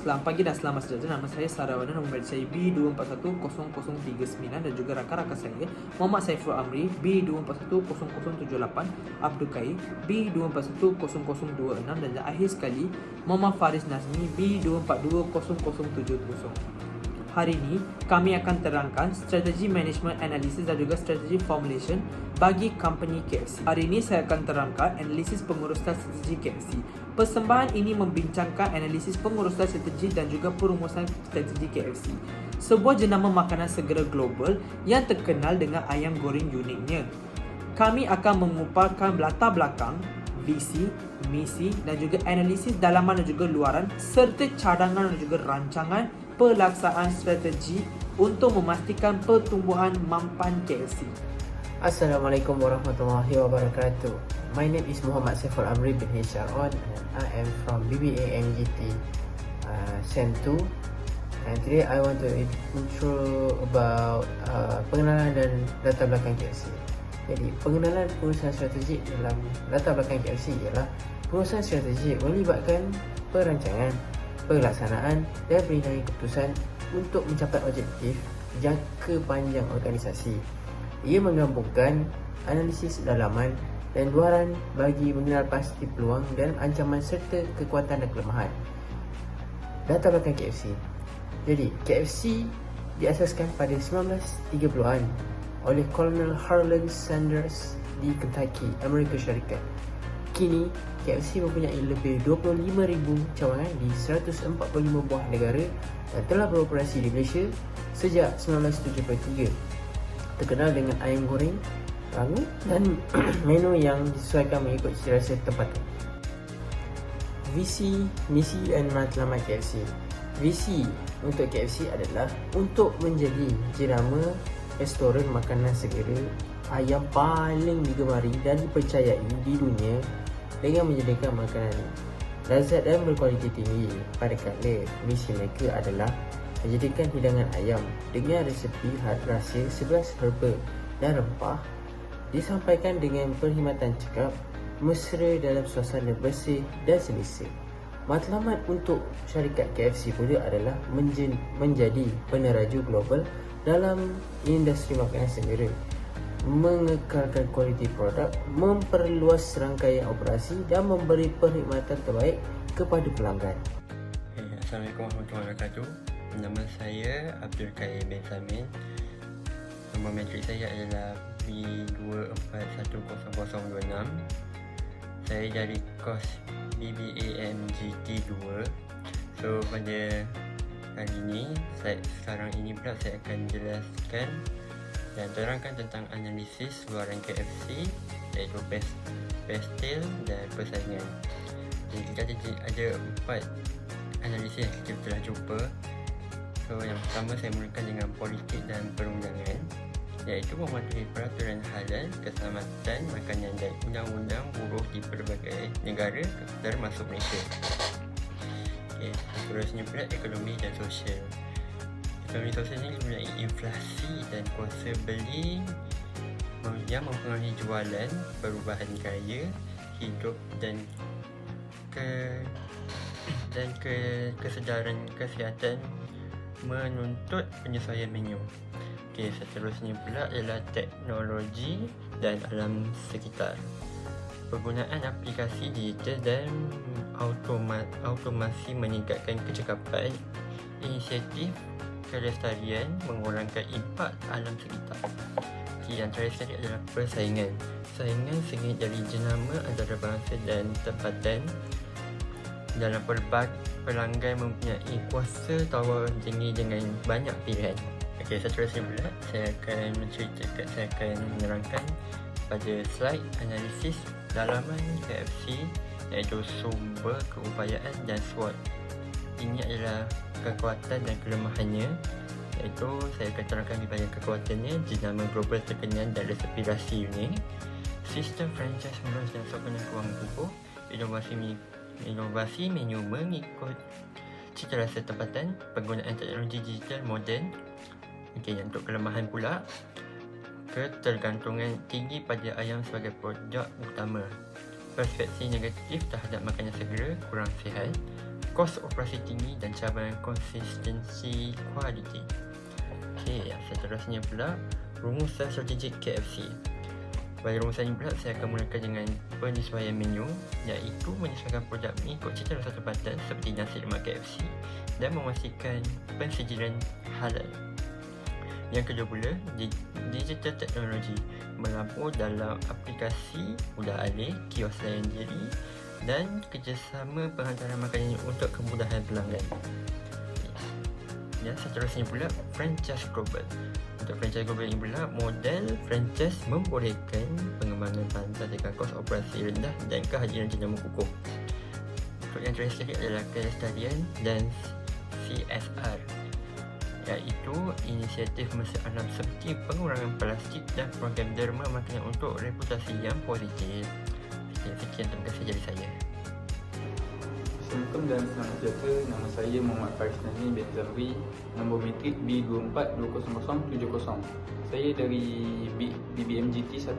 Selamat pagi dan selamat sejahtera. Nama saya Sarawana nombor saya B2410039 dan juga rakan-rakan saya Muhammad Saiful Amri B2410078, Abdul Kai B2410026 dan akhir sekali Muhammad Faris Nazmi B2420070. Hari ini, kami akan terangkan strategi management analisis dan juga strategi formulation bagi company KFC. Hari ini saya akan terangkan analisis pengurusan strategi KFC. Persembahan ini membincangkan analisis pengurusan strategi dan juga perumusan strategi KFC. Sebuah jenama makanan segera global yang terkenal dengan ayam goreng uniknya. Kami akan mengupakan latar belakang, visi, misi dan juga analisis dalaman dan juga luaran serta cadangan dan juga rancangan pelaksanaan strategi untuk memastikan pertumbuhan mampan KLC. Assalamualaikum warahmatullahi wabarakatuh. My name is Muhammad Saiful Amri bin HR On and I am from BBA MGT uh, SEM 2 and today I want to intro about uh, pengenalan dan latar belakang KLC. Jadi pengenalan pengurusan strategik dalam latar belakang KLC ialah pengurusan strategik melibatkan perancangan, pelaksanaan dan penilaian keputusan untuk mencapai objektif jangka panjang organisasi. Ia menggabungkan analisis dalaman dan luaran bagi mengenal pasti peluang dan ancaman serta kekuatan dan kelemahan. Data belakang KFC. Jadi, KFC diasaskan pada 1930-an oleh Colonel Harlan Sanders di Kentucky, Amerika Syarikat. Kini, KFC mempunyai lebih 25,000 cawangan di 145 buah negara dan telah beroperasi di Malaysia sejak 1973. Terkenal dengan ayam goreng, rangu dan menu yang disesuaikan mengikut selera tempat. Visi, misi dan matlamat KFC. Visi untuk KFC adalah untuk menjadi jenama restoran makanan segera ayam paling digemari dan dipercayai di dunia dengan menyediakan makanan lazat dan berkualiti tinggi pada kala misi mereka adalah menjadikan hidangan ayam dengan resepi rahsia 11 herba dan rempah disampaikan dengan perkhidmatan cekap mesra dalam suasana bersih dan selesa. Matlamat untuk syarikat KFC pula adalah menjadi peneraju global dalam industri makanan segera mengekalkan kualiti produk, memperluas rangkaian operasi dan memberi perkhidmatan terbaik kepada pelanggan. Okay, Assalamualaikum warahmatullahi wabarakatuh. Nama saya Abdul Kaim bin Samin. Nombor metrik saya adalah B2410026. Saya dari kos BBAMGT 2. So pada kali ini, saya, sekarang ini pula saya akan jelaskan dan terangkan tentang analisis luaran KFC iaitu pest, pastel dan persaingan. Jadi kita ada, ada empat analisis yang kita telah jumpa. So yang pertama saya mulakan dengan politik dan perundangan iaitu mematuhi peraturan halal keselamatan makanan dan undang-undang buruh di berbagai negara termasuk Malaysia. Okay, seterusnya pula ekonomi dan sosial. Sosial ini mempunyai inflasi dan kuasa beli yang mempengaruhi jualan, perubahan gaya hidup dan ke dan ke kesedaran kesihatan menuntut penyesuaian menu. Okey, seterusnya pula ialah teknologi dan alam sekitar. Penggunaan aplikasi digital dan automa automasi meningkatkan kecekapan inisiatif kelestarian mengurangkan impak alam sekitar. Okay, yang terakhir sekali adalah persaingan. Persaingan sengit dari jenama antara bangsa dan tempatan dalam pelbagai pelanggan mempunyai kuasa tawar tinggi dengan banyak pilihan. Okey, seterusnya pula saya akan menceritakan, saya akan menerangkan pada slide analisis dalaman KFC iaitu sumber keupayaan dan SWOT. Ini adalah kekuatan dan kelemahannya. Iaitu saya akan terangkan kepada kekuatannya jenama global terkenal dan resepi unik sistem franchise meluas dan sokongan kewangan kukuh inovasi inovasi menu mengikut cita rasa tempatan penggunaan teknologi digital moden. Okay, untuk kelemahan pula ketergantungan tinggi pada ayam sebagai produk utama. Persepsi negatif terhadap makanan segera kurang sihat kos operasi tinggi dan cabaran konsistensi kualiti. Okey, seterusnya pula rumusan strategik KFC. Pada rumusan ini pula saya akan mulakan dengan penyesuaian menu iaitu menyesuaikan produk mengikut cita rasa tempatan seperti nasi lemak KFC dan memastikan pensijilan halal. Yang kedua pula, digital teknologi melampau dalam aplikasi mudah alih, kios layan diri dan kerjasama penghantaran makanan untuk kemudahan pelanggan. Dan seterusnya pula, franchise global. Untuk franchise global ini pula, model franchise membolehkan pengembangan pantas dengan kos operasi rendah dan kehadiran jenama kukuh. Untuk yang terakhir sekali adalah kelestarian dan CSR iaitu inisiatif masa alam seperti pengurangan plastik dan program derma makanan untuk reputasi yang positif. Sekian, terima kasih dari saya. Assalamualaikum dan selamat sejahtera. Nama saya Muhammad Faris Nazmi bin Zamri, nombor metrik B2420070. Saya dari B, BBMGT 1.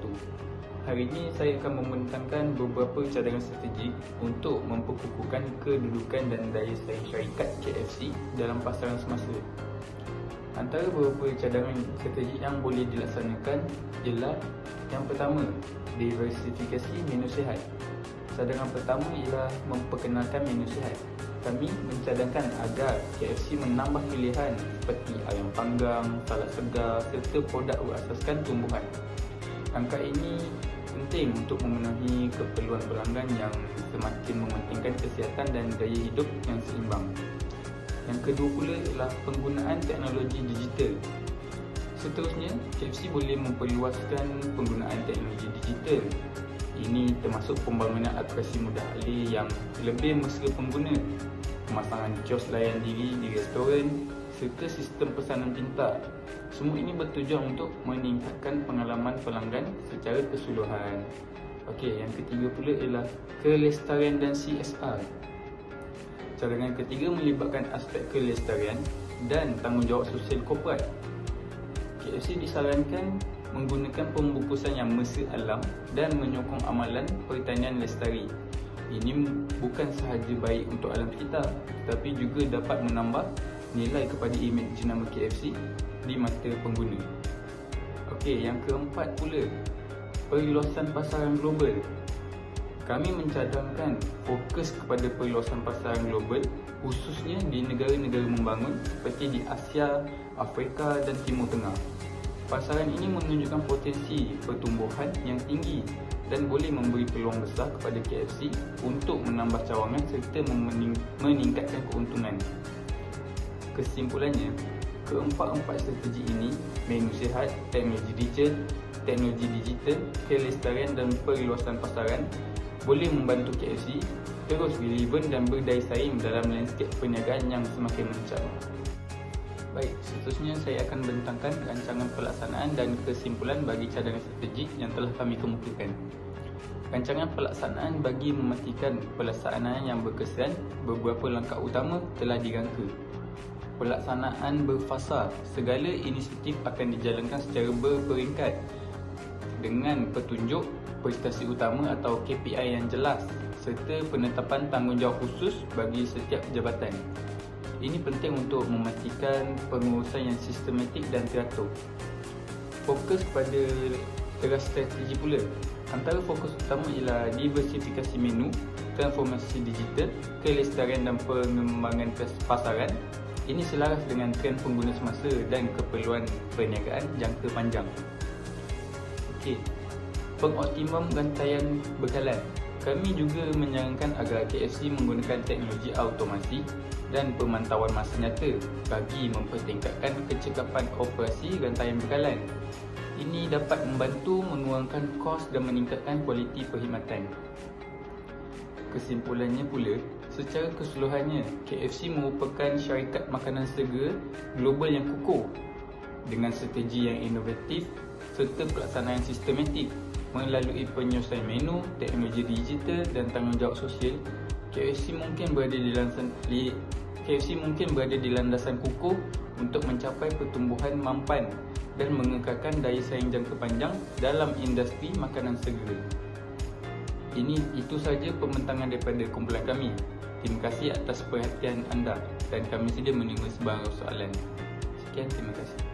Hari ini saya akan membentangkan beberapa cadangan strategi untuk memperkukuhkan kedudukan dan daya saing syarikat KFC dalam pasaran semasa. Antara beberapa cadangan strategi yang boleh dilaksanakan ialah yang pertama, diversifikasi menu sihat. Cadangan pertama ialah memperkenalkan menu sihat. Kami mencadangkan agar KFC menambah pilihan seperti ayam panggang, salad segar serta produk berasaskan tumbuhan. Langkah ini penting untuk memenuhi keperluan pelanggan yang semakin mementingkan kesihatan dan gaya hidup yang seimbang. Yang kedua pula ialah penggunaan teknologi digital. Seterusnya, KFC boleh memperluaskan penggunaan teknologi digital. Ini termasuk pembangunan aplikasi mudah alih yang lebih mesra pengguna, pemasangan kios layan diri di restoran serta sistem pesanan pintar. Semua ini bertujuan untuk meningkatkan pengalaman pelanggan secara keseluruhan. Okey, yang ketiga pula ialah kelestarian dan CSR. Cadangan ketiga melibatkan aspek kelestarian dan tanggungjawab sosial korporat. KFC disarankan menggunakan pembungkusan yang mesra alam dan menyokong amalan pertanian lestari. Ini bukan sahaja baik untuk alam sekitar tetapi juga dapat menambah nilai kepada imej jenama KFC di mata pengguna. Okey, yang keempat pula, perluasan pasaran global. Kami mencadangkan fokus kepada perluasan pasaran global khususnya di negara-negara membangun seperti di Asia, Afrika dan Timur Tengah. Pasaran ini menunjukkan potensi pertumbuhan yang tinggi dan boleh memberi peluang besar kepada KFC untuk menambah cawangan serta meningkatkan keuntungan. Kesimpulannya, keempat-empat strategi ini, menu sihat, teknologi digital, teknologi digital, kelestarian dan perluasan pasaran boleh membantu KFC terus relevan dan berdaya saing dalam landscape perniagaan yang semakin mencap. Baik, seterusnya saya akan bentangkan rancangan pelaksanaan dan kesimpulan bagi cadangan strategik yang telah kami kemukakan. Rancangan pelaksanaan bagi memastikan pelaksanaan yang berkesan, beberapa langkah utama telah dirangka. Pelaksanaan berfasa, segala inisiatif akan dijalankan secara berperingkat dengan petunjuk prestasi utama atau KPI yang jelas serta penetapan tanggungjawab khusus bagi setiap jabatan. Ini penting untuk memastikan pengurusan yang sistematik dan teratur. Fokus kepada teras strategi pula. Antara fokus utama ialah diversifikasi menu, transformasi digital, kelestarian dan pengembangan pasaran. Ini selaras dengan trend pengguna semasa dan keperluan perniagaan jangka panjang. Okey. Pengoptimum rantaian bekalan. Kami juga menyarankan agar KFC menggunakan teknologi automasi dan pemantauan masa nyata bagi mempertingkatkan kecekapan operasi rantaian bekalan. Ini dapat membantu mengurangkan kos dan meningkatkan kualiti perkhidmatan. Kesimpulannya pula, secara keseluruhannya, KFC merupakan syarikat makanan segera global yang kukuh dengan strategi yang inovatif serta pelaksanaan sistematik melalui penyelesaian menu, teknologi digital dan tanggungjawab sosial KFC mungkin berada di landasan KFC mungkin berada di landasan kukuh untuk mencapai pertumbuhan mampan dan mengekalkan daya saing jangka panjang dalam industri makanan segera. Ini itu saja pembentangan daripada kumpulan kami. Terima kasih atas perhatian anda dan kami sedia menerima sebarang soalan. Sekian, terima kasih.